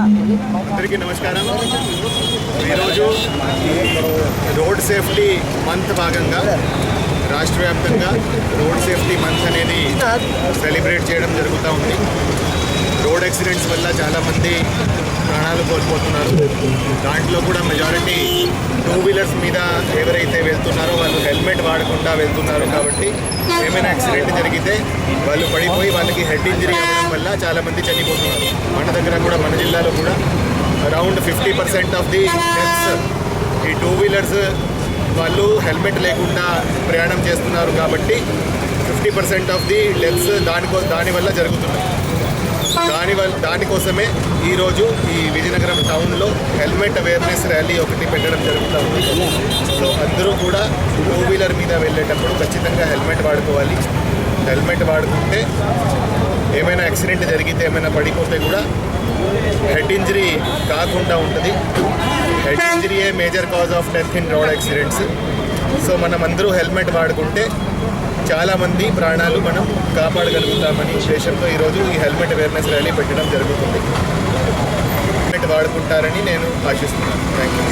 అందరికీ నమస్కారం. ఈరోజు రోడ్ సేఫ్టీ మంత్ భాగంగా రాష్ట్ర వ్యాప్తంగా రోడ్ సేఫ్టీ మంత్ అనేది సెలబ్రేట్ చేయడం జరుగుతూ ఉంది. రోడ్ యాక్సిడెంట్స్ వల్ల చాలామంది ప్రాణాలు కోల్పోతున్నారు. దాంట్లో కూడా మెజారిటీ టూ వీలర్స్ మీద ఎవరైతే వెళ్తున్నారో వాళ్ళు హెల్మెట్ వాడకుండా వెళ్తున్నారు కాబట్టి ఏమైనా యాక్సిడెంట్ జరిగితే వాళ్ళు పడిపోయి వాళ్ళకి హెడ్ ఇంజరీ అవ్వడం వల్ల చాలామంది చనిపోతున్నారు. మన దగ్గర కూడా మన జిల్లాలో కూడా around fifty percent of the deaths ఈ టూ వీలర్స్ వాళ్ళు హెల్మెట్ లేకుండా ప్రయాణం చేస్తున్నారు కాబట్టి fifty percent of the deaths దానికో దానివల్ల జరుగుతున్నాయి. దాని వల్ల దానికోసమే ఈరోజు ఈ విజయనగరం టౌన్లో హెల్మెట్ అవేర్నెస్ ర్యాలీ ఒకటి పెట్టడం జరుగుతూ ఉంది. సో అందరూ కూడా టూ వీలర్ మీద వెళ్ళేటప్పుడు ఖచ్చితంగా హెల్మెట్ వాడుకోవాలి. హెల్మెట్ వాడుకుంటే ఏమైనా యాక్సిడెంట్ జరిగితే ఏమైనా పడిపోతే కూడా హెడ్ ఇంజరీ కాకుండా ఉంటుంది. Head ఇంజరీయే major cause of death in road accidents. So మనం అందరూ హెల్మెట్ వాడుకుంటే చాలామంది ప్రాణాలు మనం కాపాడగలుగుతామని ఉద్దేశంతో ఈరోజు ఈ హెల్మెట్ అవేర్నెస్ ర్యాలీ పెట్టడం జరుగుతుంది. హెల్మెట్ వాడుకుంటారని నేను ఆశిస్తున్నాను. Thank you